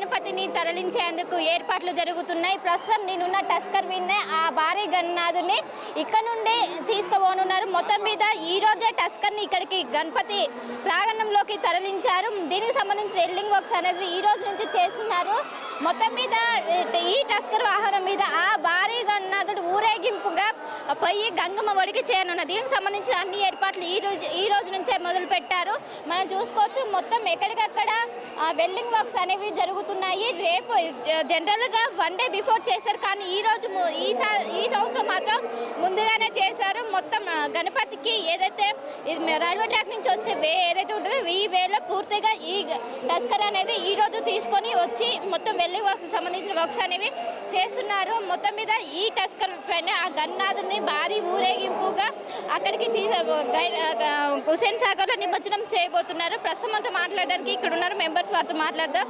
గణపతిని తరలించేందుకు ఏర్పాట్లు జరుగుతున్నాయి. ప్రస్తుతం నేనున్న టస్కర్ విన్నే ఆ భారీ గణనాథుని ఇక్కడ నుండి తీసుకుపోనున్నారు. మొత్తం మీద ఈ రోజే టస్కర్ని ఇక్కడికి గణపతి ప్రాంగణంలోకి తరలించారు. దీనికి సంబంధించిన ఎల్లింగ్ వర్క్స్ అనేది ఈ రోజు నుంచి చేస్తున్నారు. మొత్తం మీద ఈ టస్కర్ వాహనం మీద ఆ భారీ గణనాథుడు ఊరేగింపుగా పోయి గంగమ్మ ఒడికి చేరనున్న దీనికి సంబంధించిన అన్ని ఏర్పాట్లు ఈ రోజు ఈ రోజు నుంచే మొదలు పెట్టారు మనం చూసుకోవచ్చు మొత్తం ఎక్కడికక్కడ వెల్డింగ్ వర్క్స్ అనేవి జరుగుతున్నాయి రేపు జనరల్గా వన్ డే బిఫోర్ చేశారు. కానీ ఈ రోజు ఈ ఈ సంవత్సరం మాత్రం ముందుగానే చేశారు. మొత్తం గణపతికి ఏదైతే రైల్వే ట్రాక్ నుంచి వచ్చే వే ఏదైతే ఉంటుందో ఈ వేలో పూర్తిగా ఈ గ- టస్కర్ అనేది ఈ రోజు తీసుకొని వచ్చి మొత్తం వెళ్ళి వర్క్స్ సంబంధించిన వర్క్స్ అనేవి చేస్తున్నారు. మొత్తం మీద ఈ టస్కర్ పైన ఆ గన్నాథుని భారీ ఊరేగింపుగా అక్కడికి తీసే హుసేన్ సాగర్లో నిమజ్జనం చేయబోతున్నారు. ప్రస్తుతం అంతా మాట్లాడడానికి ఇక్కడ ఉన్నారు మెంబర్స్. వారితో మాట్లాడదాం.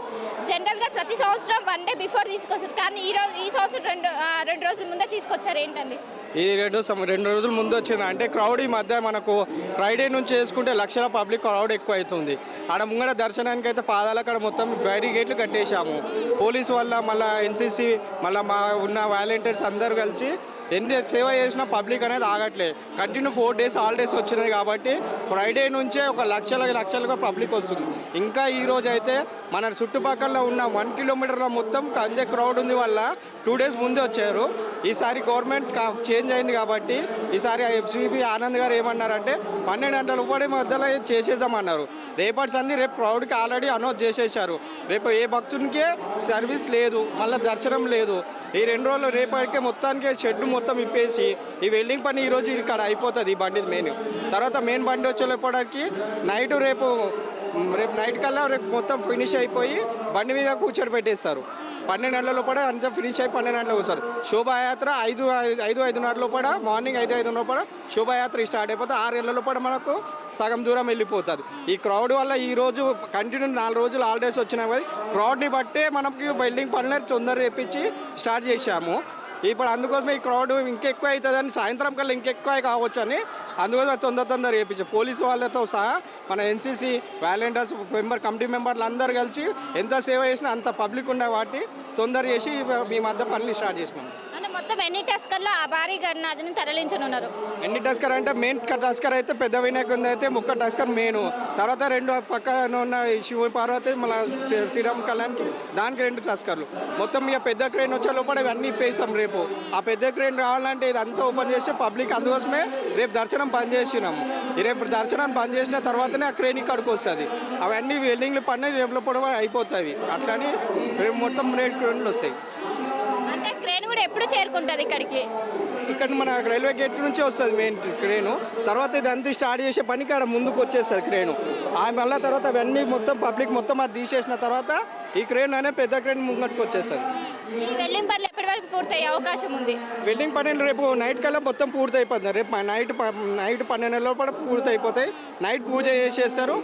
జనరల్గా ప్రతి సంవత్సరం వన్ డే బిఫోర్ తీసుకొస్తారు. కానీ ఈ రోజు ఈ సంవత్సరం రెండు రెండు రోజుల ముందే తీసుకొచ్చారు ఏంటండి? ఈ రెండు రెండు రోజుల ముందు వచ్చింది? అంటే క్రౌడ్ ఈ మధ్య మనకు ఫ్రైడే నుంచి చేసుకుంటే లక్షల పబ్లిక్ క్రౌడ్ ఎక్కువ అవుతుంది ఆడ ముంగడ దర్శనానికి అయితే పాదాల కాడ మొత్తం బ్యారిగేట్లు కట్టేశాము. పోలీస్ వల్ల మళ్ళీ ఎన్సీసీ మళ్ళీ మా ఉన్న వాలంటీర్స్ అందరూ కలిసి ఎన్ని సేవ చేసినా పబ్లిక్ అనేది ఆగట్లే. కంటిన్యూ ఫోర్ డేస్ హాలిడేస్ వచ్చినాయి కాబట్టి ఫ్రైడే నుంచే ఒక లక్షల లక్షలుగా పబ్లిక్ వస్తుంది. ఇంకా ఈ రోజు అయితే మన చుట్టుపక్కల ఉన్న వన్ కిలోమీటర్ల మొత్తం అందే క్రౌడ్ ఉంది వల్ల టూ డేస్ ముందే వచ్చారు. ఈసారి గవర్నమెంట్ చే చేంజ్ అయింది కాబట్టి ఈసారి ఎఫ్సిపి ఆనంద్ గారు ఏమన్నారంటే పన్నెండు గంటల పడే మధ్యలో చేసేద్దామన్నారు. రేపటి సంది రేపు క్రౌడ్కి ఆల్రెడీ అనౌన్స్ చేసేసారు రేపు ఏ భక్తునికే సర్వీస్ లేదు మళ్ళీ దర్శనం లేదు. ఈ రెండు రోజులు రేపటికే మొత్తానికి షెడ్ మొత్తం ఇప్పేసి ఈ వెల్డింగ్ పని ఈరోజు ఇక్కడ అయిపోతుంది ఈ బండి మెయిన్ తర్వాత మెయిన్ బండి వచ్చేటప్పటికి నైట్ రేపు రేపు నైట్ కల్లా రేపు మొత్తం ఫినిష్ అయిపోయి బండి మీద కూర్చొని పెట్టేస్తారు పన్నెండు గంటల లోపల అంతా ఫినిష్ అయి పన్నెండు గంటలకు వస్తారు. శోభాయాత్ర ఐదు ఐదు- ఐదు ఐదున్నర లోపల మార్నింగ్ ఐదు ఐదు లోపల శోభాయాత్ర స్టార్ట్ అయిపోతే ఆరు గంటల లోపల మనకు సగం దూరం వెళ్ళిపోతుంది. ఈ క్రౌడ్ వల్ల ఈ రోజు కంటిన్యూ నాలుగు రోజులు హాలిడేస్ వచ్చినాయి కదా క్రౌడ్ని బట్టే మనకి వెల్డింగ్ పనులు తొందరగా తెప్పించి స్టార్ట్ చేశాము. ఇప్పుడు అందుకోసమే ఈ క్రౌడ్ ఇంకెక్కువ అవుతుందని సాయంత్రం కల్లా ఇంకెక్కువ కావచ్చు అని అందుకోసం తొందర తొందర చేయించు పోలీసు వాళ్ళతో సహా మన ఎన్సీసీ వాలంటీర్స్ మెంబర్ కమిటీ మెంబర్లు అందరు కలిసి ఎంత సేవ చేసినా అంత పబ్లిక్ ఉండే వాటి తొందర చేసి మీ మధ్య పనులు స్టార్ట్ చేసినాం మొత్తం ఎన్ని టస్కర్లో ఆ భారీ గణనాథుని తరలించనున్నారు. ఎన్ని టస్కర్ అంటే మెయిన్ టస్కర్ అయితే పెద్ద వినాయకుడి అయితే ముక్క టస్కర్ మెయిన్. తర్వాత రెండు పక్కన ఉన్న శివ పార్వతి మన శ్రీ- శ్రీరామ్ కళ్యాణ్కి దానికి రెండు టస్కర్లు మొత్తం ఇక పెద్ద క్రేన్ వచ్చే లోపల ఇవన్నీ ఇప్పేసాం రేపు. ఆ పెద్ద క్రేన్ రావాలంటే ఇదంతా ఓపెన్ చేస్తే పబ్లిక్ అందుకోసమే రేపు దర్శనం బంద్ చేసినాము రేపు దర్శనం బంద్ చేసిన తర్వాతనే ఆ క్రేన్ ఇక్కడికి వస్తుంది. అవన్నీ వెల్డింగ్లు పడినాయి రేపు లోపల అయిపోతాయి. అట్లానే రేపు మొత్తం రేట్ క్రేన్లు వస్తాయి. ఎప్పుడు చేరుకుంటుంది ఇక్కడికి? ఇక్కడ మన రైల్వే గేట్ నుంచి వస్తుంది మెయిన్ క్రేను తర్వాత ఇదంతా స్టార్ట్ చేసే పనికి ఇక్కడ ముందుకు వచ్చేస్తుంది క్రేను ఆ మళ్ళీ తర్వాత అవన్నీ మొత్తం పబ్లిక్ మొత్తం అది తీసేసిన తర్వాత ఈ క్రేన్ అనే పెద్ద క్రేన్ ముంగట్టుకు వచ్చేస్తుంది. ఈ వెల్డింగ్ పనులు ఎప్పటి వరకు పూర్తయ్యే అవకాశం ఉంది? వెల్డింగ్ పన్నెండు రేపు నైట్ కల్లా మొత్తం పూర్తి అయిపోతుంది రేపు నైట్ నైట్ పన్నెండు లోపల పూర్తి అయిపోతాయి నైట్ పూజ చేసేస్తారు.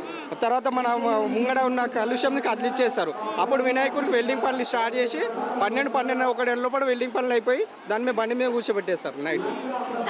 తర్వాత మన ముంగడ ఉన్న కలుషంని కదిలిచ్చేస్తారు. అప్పుడు వినాయకుడికి వెల్డింగ్ పనులు స్టార్ట్ చేసి పన్నెండు పన్నెండు ఒకటి లోపల వెల్డింగ్ పనులు అయిపోయి దాని మీద బండి మీద కూర్చోబెట్టేస్తారు నైట్.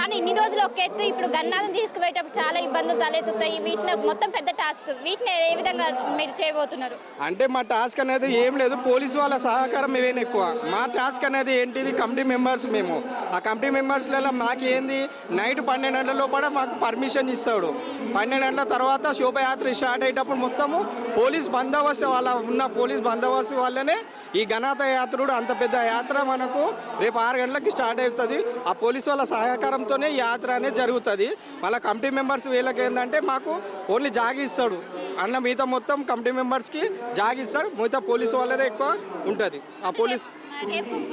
కానీ ఇన్ని రోజులు ఒక ఎత్తు ఇప్పుడు గన్నాలను తీసుకుపోయేటప్పుడు చాలా ఇబ్బందులు తలెత్తుతాయి. వీటిని మొత్తం పెద్ద టాస్క్. వీటిని ఏ విధంగా మీరు చేయబోతున్నారు? అంటే మా టాస్క్ అనేది ఏం లేదు. పోలీసు వాళ్ళ సహకారం ఇవేం ఎక్కువ. మా టాస్క్ అనేది ఏంటిది? కమిటీ మెంబర్స్ మేము. ఆ కమిటీ మెంబర్స్లలో మాకు ఏంది నైట్ పన్నెండు గంటల లోపల మాకు పర్మిషన్ ఇస్తాడు. పన్నెండు గంటల తర్వాత శోభయాత్ర స్టార్ట్ అయ్యేటప్పుడు మొత్తము పోలీస్ బందోబస్తు వాళ్ళ ఉన్న పోలీస్ బందోబస్తు వల్లనే ఈ గణాత యాత్రుడు అంత పెద్ద యాత్ర మనకు రేపు ఆరు గంటలకి స్టార్ట్ అవుతుంది. ఆ పోలీసు వాళ్ళ సహకారంతోనే యాత్ర అనేది జరుగుతుంది. వాళ్ళ కమిటీ మెంబర్స్ వీళ్ళకి ఏంటంటే మాకు ఓన్లీ జాగి ఇస్తాడు. అన్న మిగతా మొత్తం కమిటీ మెంబర్స్కి జాగిస్తాడు మిగతా పోలీసు వాళ్ళదే ఎక్కువ ఉంటుంది. ఆ పోలీస్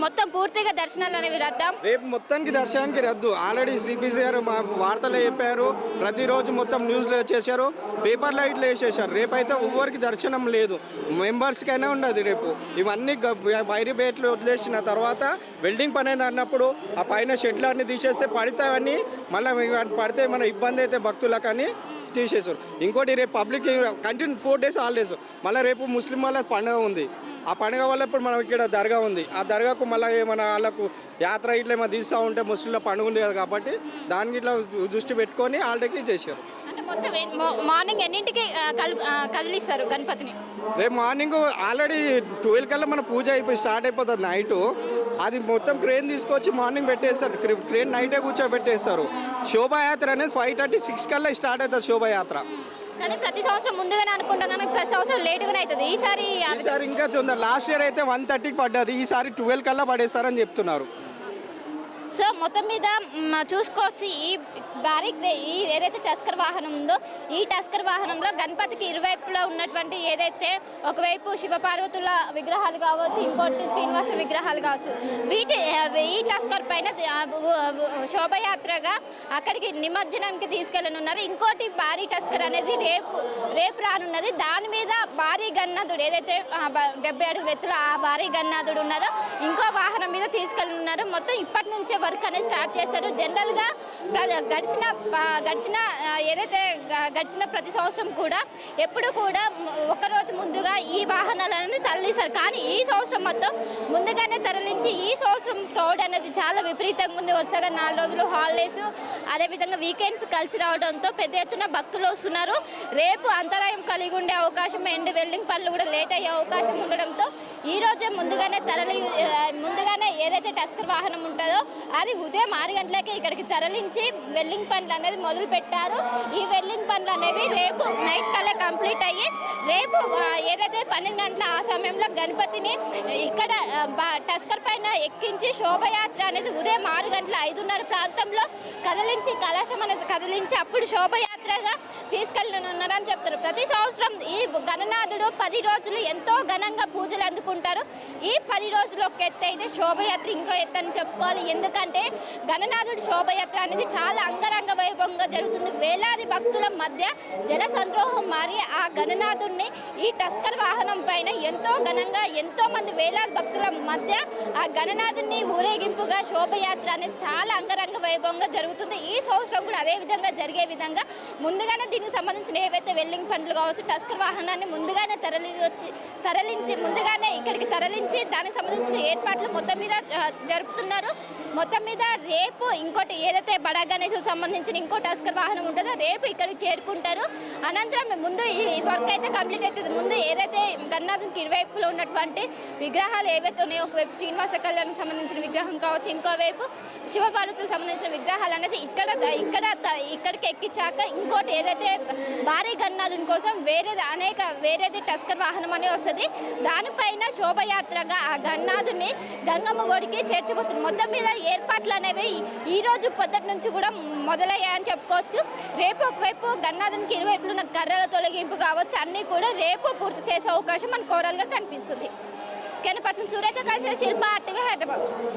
మొత్తం పూర్తిగా దర్శనాలు అనేవి రద్దాం? రేపు మొత్తానికి దర్శనానికి రద్దు. ఆల్రెడీ సిపిసి గారు మా వార్తలు చెప్పారు. ప్రతిరోజు మొత్తం న్యూస్లో చేశారు. పేపర్లో ఇట్లా వేసేసారు రేపైతే ఎవరికి దర్శనం లేదు. మెంబర్స్కైనా ఉండదు రేపు. ఇవన్నీ బైరి బేట్లు వదిలేసిన తర్వాత వెల్డింగ్ పని అని అన్నప్పుడు ఆ పైన షెడ్లు అన్ని తీసేస్తే పడతాయని మళ్ళీ పడితే మన ఇబ్బంది అయితే భక్తులకని తీసేసారు ఇంకోటి రేపు public continue four days holidays. మళ్ళీ రేపు ముస్లిం వాళ్ళ పండుగ ఉంది. ఆ పండుగ వల్ల ఇప్పుడు మనం ఇక్కడ దర్గా ఉంది. ఆ దర్గాకు మళ్ళీ ఏమైనా వాళ్ళకు యాత్ర ఇట్లా ఏమైనా తీస్తూ ఉంటే ముస్లింల పండుగ ఉంది కదా కాబట్టి దానికి ఇట్లా దృష్టి పెట్టుకొని హాలిడేకి చేశారు. మార్నింగ్ ఎన్నింటికి కదిలిస్తారు గణపతిని? రేపు మార్నింగ్ ఆల్రెడీ ట్వెల్వ్ కల్లా మన పూజ అయిపోయి స్టార్ట్ అయిపోతుంది నైట్. అది మొత్తం క్రేన్ తీసుకొచ్చి మార్నింగ్ పెట్టేస్తారు. క్రే- క్రేన్ నైటే కూర్చోబెట్టేస్తారు. శోభాయాత్ర అనేది ఫైవ్ థర్టీ సిక్స్ కల్లా స్టార్ట్ అవుతుంది శోభాయాత్ర. కానీ ప్రతి సంవత్సరం ముందుగానే అనుకుంటాం కానీ ప్రతి సంవత్సరం లేటుగానే అవుతుంది. ఈసారి ఈసారి ఇంకా తొందర లాస్ట్ ఇయర్ అయితే వన్ థర్టీకి పడ్డది ఈసారి ట్వెల్వ్ కల్లా పడేస్తారని చెప్తున్నారు. సో మొత్తం మీద చూసుకోవచ్చు ఈ భారీ ఈ ఏదైతే టస్కర్ వాహనం ఉందో ఈ టస్కర్ వాహనంలో గణపతికి ఇరువైపులా ఉన్నటువంటి ఏదైతే ఒకవైపు శివపార్వతుల విగ్రహాలు కావచ్చు ఇంకోటి శ్రీనివాస విగ్రహాలు కావచ్చు వీటి ఈ టస్కర్ పైన శోభయాత్రగా అక్కడికి నిమజ్జనానికి తీసుకెళ్ళనున్నారు. ఇంకోటి భారీ టస్కర్ అనేది రేపు రేపు రానున్నది. దాని మీద భారీ గన్నాథుడు ఏదైతే డెబ్బై అడుగు ఎత్తులో ఆ భారీ గన్నాథుడు ఉన్నారో ఇంకో వాహనం మీద తీసుకెళ్ళనున్నారు. మొత్తం ఇప్పటి నుంచే వర్క్ అనేది స్టార్ట్ చేశారు. జనరల్గా ప్ర- గడిచిన గడిచిన ఏదైతే గడిచిన ప్రతి సంవత్సరం కూడా ఎప్పుడు కూడా ఒకరోజు ఒక రోజు ముందుగా ఈ వాహనాలను తరలిస్తారు. కానీ ఈ సంవత్సరం మొత్తం ముందుగానే తరలించి ఈ సంవత్సరం క్రౌడ్ అనేది చాలా విపరీతంగా ఉంది. వరుసగా నాలుగు రోజులు హాలిడేస్ అదేవిధంగా వీకెండ్స్ కలిసి రావడంతో పెద్ద ఎత్తున భక్తులు వస్తున్నారు. రేపు అంతరాయం కలిగి ఉండే అవకాశం ఎండ్ వెల్డింగ్ పనులు కూడా లేట్ అయ్యే అవకాశం ఉండడంతో ఈ రోజే ముందుగానే తరలి ముందుగానే ఏదైతే టస్కర్ వాహనం ఉంటుందో అది ఉదయం ఆరు గంటలకే ఇక్కడికి తరలించి వెల్లింగ్ పనులు అనేది మొదలు పెట్టారు. ఈ వెల్లింగ్ పనులు అనేవి రేపు నైట్ కల్లా కంప్లీట్ అయ్యి రేపు ఏదైతే పన్నెండు గంటల ఆ సమయంలో గణపతిని ఇక్కడ టస్కర్ పైన ఎక్కించి శోభయాత్ర అనేది ఉదయం ఆరు గంటల ఐదున్నర ప్రాంతంలో కదిలించి కలశం అనేది కదిలించి అప్పుడు శోభయాత్రగా తీసుకెళ్ళనున్నారని చెప్తారు. ప్రతి సంవత్సరం ఈ గణనాథుడు పది రోజులు ఎంతో ఘనంగా పూజలు అందుకుంటారు. ఈ పది రోజులు ఒక ఎత్తు అయితే శోభయాత్ర ఇంకో ఎత్తు అని చెప్పుకోవాలి. ఎందుకంటే గణనాథుడి శోభయాత్ర అనేది చాలా అంగరంగ వైభవంగా జరుగుతుంది. వేలాది భక్తుల మధ్య జన సంద్రోహం మారి ఆ గణనాథుడిని ఈ టస్కర్ వాహనం పైన ఎంతో ఘనంగా ఎంతో మంది వేలాది భక్తుల మధ్య ఆ గణనాథుడిని ఊరేగింపుగా శోభయాత్ర అనేది చాలా అంగరంగ వైభవంగా జరుగుతుంది. ఈ సంవత్సరం కూడా అదే విధంగా జరిగే విధంగా ముందుగానే దీనికి సంబంధించిన ఏవైతే వెల్లింగ్ పనులు కావచ్చు టస్కర్ వాహనాన్ని ముందుగానే తరలి వచ్చి తరలించి ముందుగానే ఇక్కడికి తరలించి దానికి సంబంధించిన ఏర్పాట్లు మొత్తం మీద జరుపుతున్నారు. మొత్తం మీద రేపు ఇంకోటి ఏదైతే బడా గణేష్ సంబంధించిన ఇంకో టస్కర్ వాహనం ఉంటుందో రేపు ఇక్కడికి చేరుకుంటారు. అనంతరం ముందు ఈ వర్క్ అయితే కంప్లీట్ అవుతుంది. ముందు ఏదైతే గన్నాథంకి ఇరువైపులో ఉన్నటువంటి విగ్రహాలు ఏవైతే ఉన్నాయో ఒకవైపు శ్రీనివాస కళ్యాణ్కి సంబంధించిన విగ్రహం కావచ్చు ఇంకోవైపు శివపార్వతులకు సంబంధించిన విగ్రహాలు అనేది ఇక్కడ ఇక్కడ ఇక్కడికి ఎక్కించాక ఇంకోటి ఏదైతే భారీ గన్నాథుని కోసం వేరేది అనేక వేరేది టస్కర్ వాహనం అనేది వస్తుంది. దానిపైన శోభయాత్రగా ఆ గన్నాథుని గంగమ్మ ఒడికి చేర్చబోతుంది మొత్తం మీద ఏర్పాట్లు అనేవి ఈ రోజు పొద్దుటి నుంచి కూడా మొదలయ్యాయని చెప్పుకోవచ్చు. రేపు ఒకవైపు గన్నాథునికి ఇరువైపులు ఉన్న కర్రల తొలగింపు కావచ్చు అన్నీ కూడా రేపు పూర్తి చేసే అవకాశం మనకు కోరల్గా కనిపిస్తుంది. కెనపర్సన్ సూర్యతో కలిసిన శిల్ప ఆర్టీవీ హైదరాబాద్.